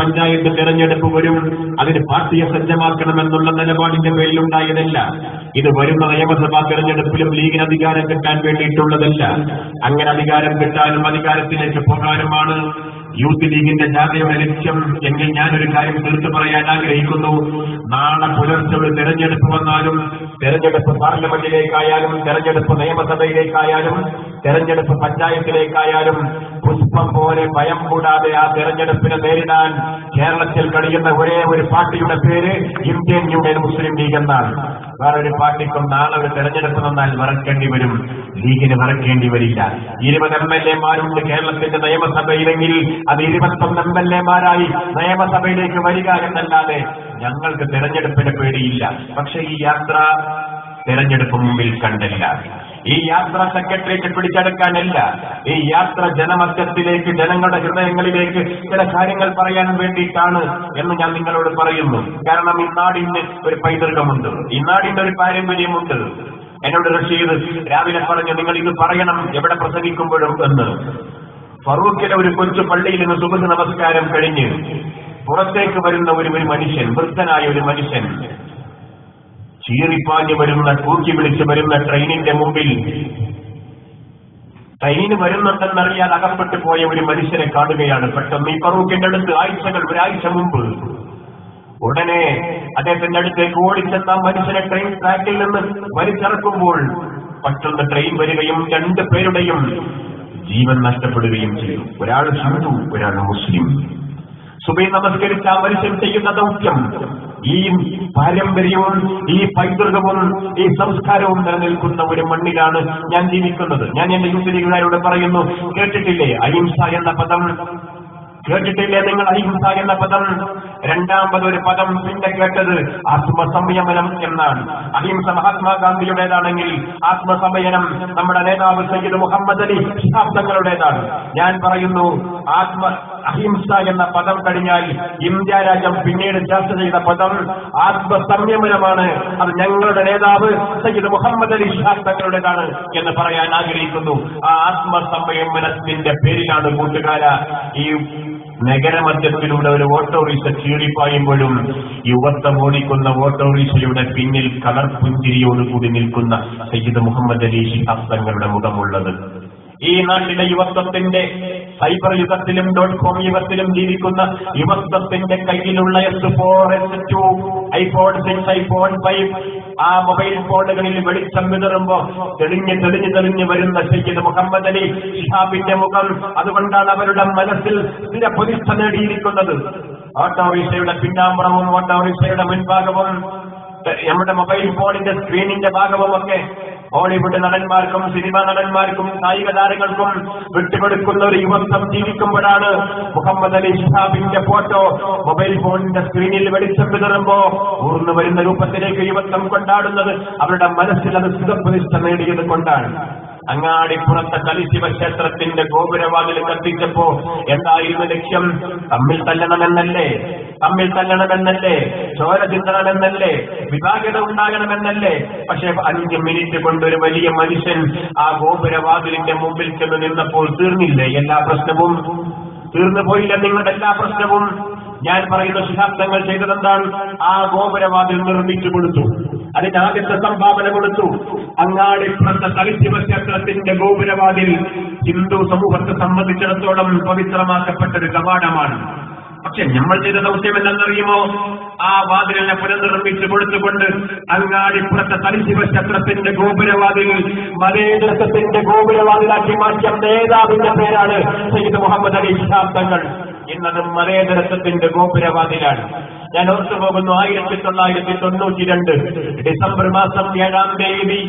പഞ്ചായത്ത് തെരഞ്ഞെടുപ്പ് വരും അതിന് പാർട്ടിയെ സജ്ജമാക്കണമെന്നുള്ള നിലപാടിന്റെ പേരിലുണ്ടായതല്ല. ഇത് വരുന്ന നിയമസഭാ തെരഞ്ഞെടുപ്പിലും ലീഗിന് അധികാരം കിട്ടാൻ വേണ്ടിയിട്ടുള്ളതല്ല. അങ്ങനെ അധികാരം കിട്ടാനും അധികാരത്തിലേക്ക് പോകാനുമാണ് യൂത്ത് ലീഗിന്റെ ജാഥയുടെ ലക്ഷ്യം എങ്കിൽ ഞാനൊരു കാര്യം തീർത്തു പറയാൻ ആഗ്രഹിക്കുന്നു. നാളെ പുലർച്ചെ ഒരു തെരഞ്ഞെടുപ്പ് വന്നാലും തെരഞ്ഞെടുപ്പ് പാർലമെന്റിലേക്കായാലും തെരഞ്ഞെടുപ്പ് നിയമസഭയിലേക്കായാലും തെരഞ്ഞെടുപ്പ് പഞ്ചായത്തിലേക്കായാലും പുഷ്പം പോലെ ഭയം കൂടാതെ ആ തെരഞ്ഞെടുപ്പിനെ നേരിടാൻ കേരളത്തിൽ കഴിയുന്ന ഒരേ ഒരു പാർട്ടിയുടെ പേര് ഇന്ത്യൻ യൂണിയൻ മുസ്ലിം ലീഗ് എന്നാണ്. വേറൊരു പാർട്ടിക്കും നാളെ ഒരു തെരഞ്ഞെടുപ്പ് വന്നാൽ മറക്കേണ്ടി വരും. ലീഗിന് മറക്കേണ്ടി വരില്ല. ഇരുപത് എം എൽ എമാരുണ്ട് കേരളത്തിന്റെ നിയമസഭയിലെങ്കിൽ അത് ഇരുപത്തൊന്ന് എം എൽ എമാരായി നിയമസഭയിലേക്ക് വരിക എന്നല്ലാതെ ഞങ്ങൾക്ക് തെരഞ്ഞെടുപ്പിന് പേടിയില്ല. പക്ഷെ ഈ യാത്ര തെരഞ്ഞെടുപ്പ് മുമ്പിൽ കണ്ടില്ല. ഈ യാത്ര സെക്രട്ടേറിയറ്റ് പിടിച്ചെടുക്കാനല്ല ഈ യാത്ര ജനമധ്യത്തിലേക്ക് ജനങ്ങളുടെ ഹൃദയങ്ങളിലേക്ക് ചില കാര്യങ്ങൾ പറയാൻ വേണ്ടിയിട്ടാണ് എന്ന് ഞാൻ നിങ്ങളോട് പറയുന്നു. കാരണം ഇന്നാടിന് ഒരു പൈതൃകമുണ്ട്. ഇന്നാടിന്റെ നാടിന് ഒരു പാരമ്പര്യമുണ്ട്. എന്നോട് റഷീദ് രാവിലെ പറഞ്ഞു നിങ്ങൾ ഇത് പറയണം എവിടെ പ്രസംഗിക്കുമ്പോഴും എന്ന്. ഫറൂഖിലെ ഒരു കൊച്ചു പള്ളിയിൽ നിന്ന് സുബന്ധ നമസ്കാരം കഴിഞ്ഞ് പുറത്തേക്ക് വരുന്ന ഒരു ഒരു മനുഷ്യൻ വൃദ്ധനായ ഒരു മനുഷ്യൻ ചീറിപ്പാഞ്ഞു വരുന്ന കൂക്കി വിളിച്ച് വരുന്ന ട്രെയിനിന്റെ മുമ്പിൽ. ട്രെയിന് വരുന്നുണ്ടെന്നറിയാൻ അകപ്പെട്ടു പോയ ഒരു മനുഷ്യനെ കാണുകയാണ്. പെട്ടെന്ന് ഈ ഫറൂഖിന്റെ അടുത്ത് ആഴ്ചകൾ ഒരാഴ്ച മുമ്പ്. ഉടനെ അദ്ദേഹത്തിന്റെ അടുത്തേക്ക് ഓടിച്ചെന്ന മനുഷ്യനെ ട്രെയിൻ ട്രാക്കിൽ നിന്ന് വലിച്ചിറക്കുമ്പോൾ പെട്ടെന്ന് ട്രെയിൻ വരികയും രണ്ടു പേരുടെയും ജീവൻ നഷ്ടപ്പെടുകയും ചെയ്യും ഒരാൾ ഹിന്ദു ഒരാൾ മുസ്ലിം. സുബൈ നമസ്കരിച്ച ആ മനുഷ്യൻ ചെയ്യുന്ന ദൗത്യം ഈ പാരമ്പര്യവും ഈ പൈതൃകവും ഈ സംസ്കാരവും നിലനിൽക്കുന്ന ഒരു മണ്ണിലാണ് ഞാൻ ജീവിക്കുന്നത്. ഞാൻ എന്റെ യൂത്ത് പറയുന്നു കേട്ടിട്ടില്ലേ? അഹിംസ എന്ന പദം കേട്ടിട്ടില്ലേ നിങ്ങൾ അഹിംസ എന്ന പദം? രണ്ടാമത് ഒരു പദം പിന്നെ കേട്ടത് ആത്മസംയമനം എന്നാണ്. അഹിംസ മഹാത്മാഗാന്ധിയുടേതാണെങ്കിൽ ആത്മസംയനം നമ്മുടെ നേതാവ് സയ്യിദ് മുഹമ്മദ് അലി ശാബ്ദങ്ങളുടേതാണ്. ഞാൻ പറയുന്നു ആത്മ അഹിംസ എന്ന പദം കഴിഞ്ഞാൽ ഇന്ത്യ രാജ്യം പിന്നീട് ചർച്ച ചെയ്ത പദം ആത്മസംയമനമാണ്. അത് ഞങ്ങളുടെ നേതാവ് സയ്യിദ് മുഹമ്മദ് അലി ശാസ്ത്രങ്ങളുടേതാണ് എന്ന് പറയാൻ ആഗ്രഹിക്കുന്നു. ആ ആത്മസംയമനത്തിന്റെ പേരിലാണ് കൂട്ടുകാര ഈ നഗരമധ്യത്തിലൂടെ ഒരു ഓട്ടോറിക്ഷ ചീറിപ്പായുമ്പോഴും യുവത്വം ഓടിക്കുന്ന ഓട്ടോറിക്ഷയുടെ പിന്നിൽ കളർ പുഞ്ചിരിയോടുകൂടി നിൽക്കുന്ന സയ്യിദ് മുഹമ്മദ് അലി ശിഹാബ് മുഖമുള്ളത്. ഈ നാട്ടിലെ യുവത്വത്തിന്റെ സൈബർ യുഗത്തിലും ഡോട്ട് കോം യുഗത്തിലും ജീവിക്കുന്ന യുവത്വത്തിന്റെ കയ്യിലുള്ള S four S two iPhone six iPhone five ആ മൊബൈൽ ഫോണുകളിൽ വെളിച്ചം വിതറുമ്പോ തെളിഞ്ഞ് തെളിഞ്ഞ് തെളിഞ്ഞ് വരുന്ന സയ്യിദ് മുഹമ്മദ് അലി ഷിഹാബിന്റെ മുഖം. അതുകൊണ്ടാണ് അവരുടെ മനസ്സിൽ സ്ഥിര പ്രതിഷ്ഠ നേടിയിരിക്കുന്നത്. ഓട്ടോറിക്ഷയുടെ പിന്നാമ്പുറവും ഓട്ടോറിക്ഷയുടെ മുൻഭാഗവും നമ്മുടെ മൊബൈൽ ഫോണിന്റെ സ്ക്രീനിന്റെ ഭാഗവുമൊക്കെ ഹോളിവുഡ് നടന്മാർക്കും സിനിമാ നടന്മാർക്കും കായിക താരങ്ങൾക്കും വിട്ടുകൊടുക്കുന്ന ഒരു യുവത്വം ജീവിക്കുമ്പോഴാണ് മുഹമ്മദ് അലി ഷിഹാബിന്റെ ഫോട്ടോ. മൊബൈൽ ഫോണിന്റെ സ്ക്രീനിൽ വെളിച്ചം വിതറുമ്പോ ഊർന്നു വരുന്ന രൂപത്തിലേക്ക് യുവത്വം കൊണ്ടാടുന്നത് അവരുടെ മനസ്സിൽ അത് സുഖപ്രതിഷ്ഠ നേടിയത് കൊണ്ടാണ്. അങ്ങാടിപ്പുറത്തെ കലിശിവ ക്ഷേത്രത്തിന്റെ ഗോപുരവാതിൽ കത്തിച്ചപ്പോ എന്തായിരുന്നു ലക്ഷ്യം? തമ്മിൽ തല്ലണമെന്നല്ലേ? തമ്മിൽ തല്ലണമെന്നല്ലേ? ചോര ചിന്തണമെന്നല്ലേ വിഭാഗത ഉണ്ടാകണമെന്നല്ലേ പക്ഷെ അഞ്ച് മിനിറ്റ് കൊണ്ട് ഒരു വലിയ മനുഷ്യൻ ആ ഗോപുരവാതിലിന്റെ മുമ്പിൽ ചെന്ന് നിന്നപ്പോൾ തീർന്നില്ലേ എല്ലാ പ്രശ്നവും? തീർന്നു പോയില്ല നിങ്ങളുടെ എല്ലാ പ്രശ്നവും. ഞാൻ പറയുന്ന ശിഹാബ്ദങ്ങൾ ചെയ്തതെന്താണ്? ആ ഗോപുരവാതിൽ നിർമ്മിച്ചു കൊടുത്തു. അതിന്റെ ആദ്യത്തെ സംഭാവന കൊടുത്തു. അങ്ങാടിപ്പുറത്തെ തളിശിവ ക്ഷേത്രത്തിന്റെ ഗോപുരവാതിൽ ഹിന്ദു സമൂഹത്തെ സംബന്ധിച്ചിടത്തോളം പവിത്രമാക്കപ്പെട്ട ഒരു കവാടമാണ്. പക്ഷെ നമ്മൾ ചെയ്ത ദൗത്യം എന്തെന്നറിയുമോ ആ വാതിലിനെ പുനർനിർമ്മിച്ച് കൊടുത്തുകൊണ്ട് അങ്ങാടിപ്പുറത്തെ തളിശിവ ചക്രത്തിന്റെ ഗോപുരവാതിൽ മതേതൃത്വത്തിന്റെ ഗോപുരവാതിലാക്കി മാറ്റിയ നേതാവിന്റെ പേരാണ് സയ്യിദ് മുഹമ്മദ് അലി ശാബ്ദങ്ങൾ എന്നത് മതേതരത്വത്തിന്റെ ഗോപുരവാതിലാണ്. ഞാൻ ഓർത്തു പോകുന്നു ആയിരത്തി തൊള്ളായിരത്തി തൊണ്ണൂറ്റി രണ്ട് ഡിസംബർ മാസം ഏഴാം തീയതി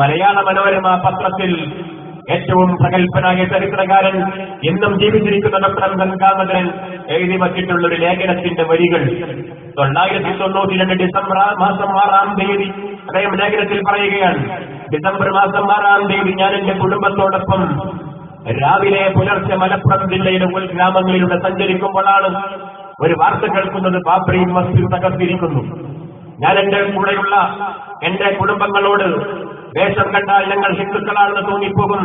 മലയാള മനോരമ പത്രത്തിൽ ഏറ്റവും പ്രഗത്ഭനായ ചരിത്രകാരൻ എന്നും ജീവിച്ചിരിക്കുന്ന ഡോക്ടർ ഗംഗാമകരൻ എഴുതി വച്ചിട്ടുള്ള ഒരു ലേഖനത്തിന്റെ വരികൾ. തൊള്ളായിരത്തി തൊണ്ണൂറ്റി രണ്ട് ഡിസംബർ മാസം ആറാം തീയതി അദ്ദേഹം ലേഖനത്തിൽ പറയുകയാണ്. ഡിസംബർ മാസം ആറാം തീയതി ഞാൻ എന്റെ കുടുംബത്തോടൊപ്പം രാവിലെ പുലർച്ചെ മലപ്പുറം ജില്ലയിലെ ഉൾഗ്രാമങ്ങളിലൂടെ സഞ്ചരിക്കുമ്പോഴാണ് ഒരു വാർത്ത കേൾക്കുന്നത്. ബാബ്രി മസ്ജിദ് തകർത്തിരിക്കുന്നു. ഞാൻ എന്റെ കൂടെയുള്ള എന്റെ കുടുംബങ്ങളോട് വേഷം കണ്ടാൽ ഞങ്ങൾ ഹിന്ദുക്കളാണെന്ന് തോന്നിപ്പോകും.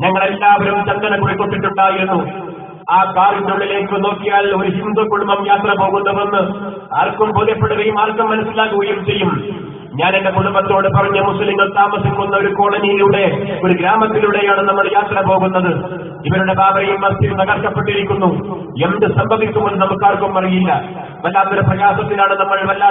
ഞങ്ങളെല്ലാവരും ചന്ദന കുറിക്കൊട്ടിട്ടുണ്ടായിരുന്നു. ആ കാറിന്റെ ഉള്ളിലേക്ക് നോക്കിയാൽ ഒരു ഹിന്ദു കുടുംബം യാത്ര പോകുന്നുവെന്ന് ആർക്കും ബോധ്യപ്പെടുകയും ആർക്കും മനസ്സിലാക്കുകയും ചെയ്യും. ഞാൻ എന്റെ കുടുംബത്തോട് പറഞ്ഞ മുസ്ലിങ്ങൾ താമസിക്കുന്ന ഒരു കോളനിയിലൂടെ ഒരു ഗ്രാമത്തിലൂടെയാണ് നമ്മൾ യാത്ര പോകുന്നത്. ഇവരുടെ ബാബയും മസ്ജിദ് തകർക്കപ്പെട്ടിരിക്കുന്നു. എന്ത് സംഭവിക്കുമെന്ന് നമുക്കാർക്കും അറിയില്ല. വല്ലാത്തൊരു പ്രയാസത്തിലാണ് നമ്മൾ വല്ലാത്ത